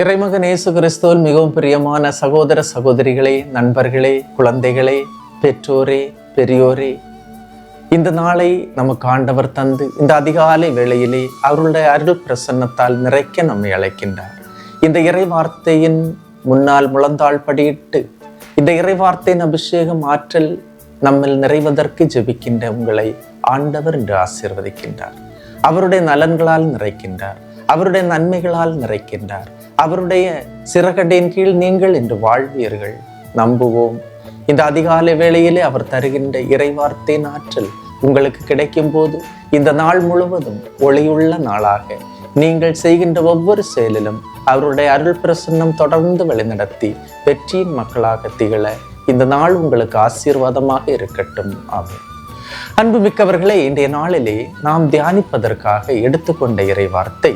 இறைமகன் இயேசு கிறிஸ்துவில் மிகவும் பிரியமான சகோதர சகோதரிகளே நண்பர்களே குழந்தைகளே பெற்றோரே பெரியோரே இந்த நாளை நமக்கு ஆண்டவர் தந்து இந்த அதிகாலை வேளையிலே அவருடைய அருள் பிரசன்னத்தால் நிறைக்க நம்மை அழைக்கின்றார். இந்த இறை வார்த்தையின் முன்னால் முழந்தாள் படியிட்டு இந்த இறை வார்த்தையின் அபிஷேகம் ஆற்றல் நம்மில் நிறைவதற்கு ஜெபிக்கின்ற உங்களை ஆண்டவர் என்று ஆசீர்வதிக்கின்றார். அவருடைய நலன்களால் நிறைக்கின்றார். அவருடைய நன்மைகளால் நிறைக்கின்றார். அவருடைய சிறகடின் கீழ் நீங்கள் என்று வாழ்வீர்கள். நம்புவோம். இந்த அதிகாலை வேளையிலே அவர் தருகின்ற இறைவார்த்தையின் ஆற்றல் உங்களுக்கு கிடைக்கும் போது இந்த நாள் முழுவதும் ஒளியுள்ள நாளாக நீங்கள் செய்கின்ற ஒவ்வொரு செயலிலும் அவருடைய அருள் பிரசன்னம் தொடர்ந்து வழிநடத்தி வெற்றியின் மக்களாக திகழ இந்த நாள் உங்களுக்கு ஆசீர்வாதமாக இருக்கட்டும். ஆகும் அன்புமிக்கவர்களே இன்றைய நாளிலே நாம் தியானிப்பதற்காக எடுத்துக்கொண்ட இறை வார்த்தை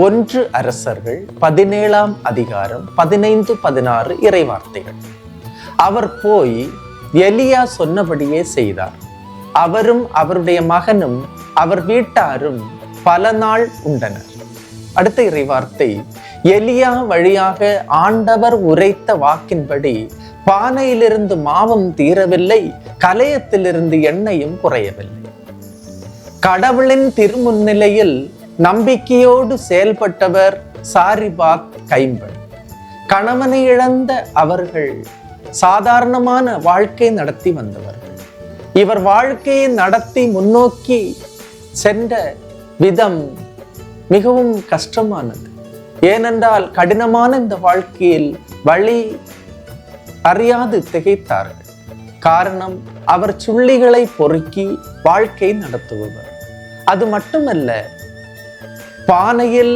ஒன்று அரசர்கள் பதினேழாம் அதிகாரம் பதினைந்து பதினாறு இறைவார்த்தைகள். அவர் போய் எலியா சொன்னபடியே செய்தார். அவரும் அவருடைய மகனும் அவர் வீட்டாரும் பல நாள் உண்டனர். அடுத்த இறைவார்த்தை எலியா வழியாக ஆண்டவர் உரைத்த வாக்கின்படி பானையிலிருந்து மாவும் தீரவில்லை கலையத்திலிருந்து எண்ணெயும் குறையவில்லை. கடவுளின் திருமுன்னிலையில் நம்பிக்கையோடு செயல்பட்டவர் சாரிபாத் கைம்பன். கணவனை இழந்த அவர்கள் சாதாரணமான வாழ்க்கை நடத்தி வந்தவர்கள். இவர் வாழ்க்கையை நடத்தி முன்னோக்கி சென்ற விதம் மிகவும் கஷ்டமானது. ஏனென்றால் கடினமான இந்த வாழ்க்கையில் வழி அறியாது திகைத்தார்கள். காரணம் அவர் சுள்ளிகளை பொறுக்கி வாழ்க்கை நடத்துபவர். அது மட்டுமல்ல பானையில்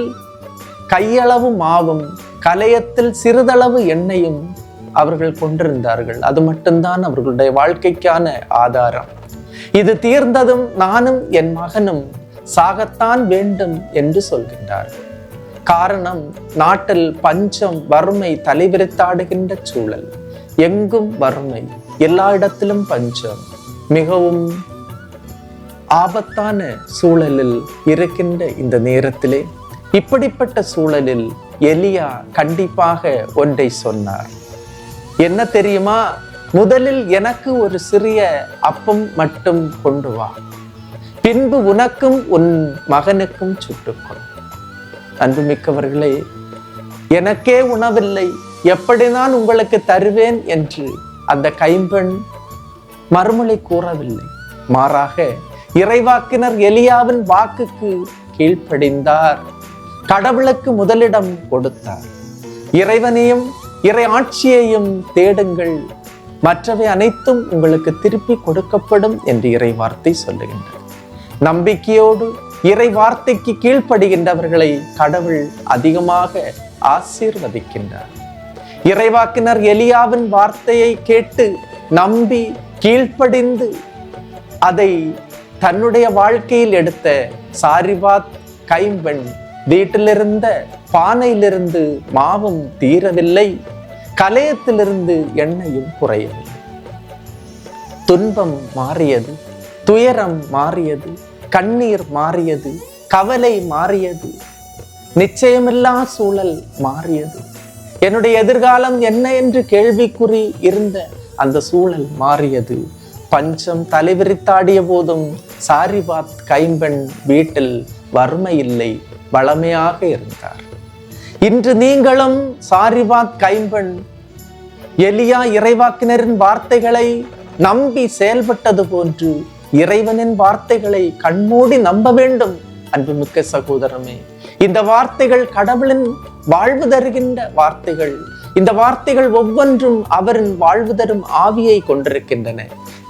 கையளவு மாவும் கலையத்தில் சிறிதளவு எண்ணெயும் அவர்கள் கொண்டிருந்தார்கள். அது மட்டும்தான் அவர்களுடைய வாழ்க்கைக்கான ஆதாரம். இது தீர்ந்ததும் நானும் என் மகனும் சாகத்தான் வேண்டும் என்று சொல்கின்றார்கள் காரணம் நாட்டில் பஞ்சம் வறுமை தலைவிரித்தாடுகின்ற சூழல். எங்கும் வறுமை எல்லா இடத்திலும் பஞ்சம். மிகவும் ஆபத்தான சூழலில் இருக்கின்ற இந்த நேரத்திலே இப்படிப்பட்ட சூழலில் எலியா கண்டிப்பாக ஒன்றை சொன்னார். என்ன தெரியுமா? முதலில் எனக்கு ஒரு சிறிய அப்பம் மட்டும் கொண்டு வா. பின்பு உனக்கும் உன் மகனுக்கும் சுட்டுக்கொள். அன்புமிக்கவர்களே எனக்கே உணவில்லை. எப்படி நான் உங்களுக்கு தருவேன் என்று அந்த கைம்பெண் மறுமொழி கூறவில்லை. மாறாக இறைவாக்கினர் எலியாவின் வாக்குக்கு கீழ்ப்படிந்தார். கடவுளுக்கு முதலிடம் கொடுத்தார். இறைவனையும் இறை ஆட்சியையும் தேடுங்கள். மற்றவை அனைத்தும் உங்களுக்கு திருப்பி கொடுக்கப்படும் என்று இறை வார்த்தை சொல்லுகின்றது. நம்பிக்கையோடு இறை வார்த்தைக்கு கீழ்ப்படுகின்றவர்களை கடவுள் அதிகமாக ஆசீர்வதிக்கின்றார். இறைவாக்கினர் எலியாவின் வார்த்தையை கேட்டு நம்பி கீழ்ப்படிந்து அதை தன்னுடைய வாழ்க்கையில் எடுத்த சாரிபாத் கைம்பெண் வீட்டிலிருந்த பானையிலிருந்து மாவும் தீரவில்லை கலையத்திலிருந்து எண்ணெயும் குறையவில்லை. துன்பம் மாறியது துயரம் மாறியது கண்ணீர் மாறியது கவலை மாறியது நிச்சயமில்லா சூழல் மாறியது. என்னுடைய எதிர்காலம் என்ன என்று கேள்விக்குறி இருந்த அந்த சூழல் மாறியது. பஞ்சம் தலைவிரித்தாடிய போதும். சாரிபாத் கைம்பெண் வீட்டில் வறுமை இல்லை வளமையாக இருந்தார். இன்று நீங்களும் சாரிபாத் கைம்பெண் எலியா இறைவாக்கினரின் வார்த்தைகளை நம்பி செயல்பட்டது போன்று இறைவனின் வார்த்தைகளை கண்மூடி நம்ப வேண்டும் அன்புமிக்க சகோதரமே. இந்த வார்த்தைகள் கடவுளின் வாழ்வு தருகின்ற வார்த்தைகள். இந்த வார்த்தைகள் ஒவ்வொன்றும் அவரின் வாழ்வு தரும் ஆவியை கொண்டிருக்கின்றன.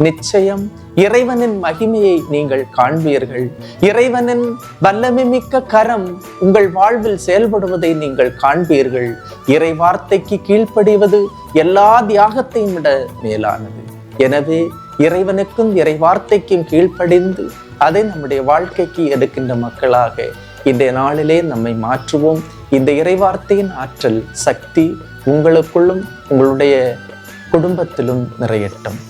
நிச்சயம் இறைவனின் மகிமையை நீங்கள் காண்பீர்கள். இறைவனின் வல்லமை மிக்க கரம் உங்கள் வாழ்வில் செயல்படுவதை நீங்கள் காண்பீர்கள். இறை வார்த்தைக்கு கீழ்ப்படிவது எல்லா தியாகத்தையும் விட மேலானது. எனவே இறைவனுக்கும் இறை வார்த்தைக்கும் கீழ்ப்படிந்து அதை நம்முடைய வாழ்க்கைக்கு எடுக்கின்ற மக்களாக இந்த நாளிலே நம்மை மாற்றுவோம். இந்த இறைவார்த்தையின் ஆற்றல் சக்தி உங்களுக்குள்ளும் உங்களுடைய குடும்பத்திலும் நிறையட்டும்.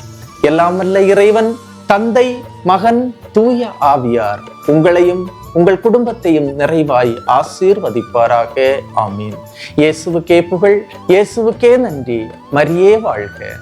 எல்லாம் இறைவன் தந்தை மகன் தூய ஆவியார் உங்களையும் உங்கள் குடும்பத்தையும் நிறைவாய் ஆசீர்வதிப்பாராக. ஆமீன். இயேசுவுக்கே புகழ் இயேசுவுக்கே நன்றி. மரியே வாழ்க.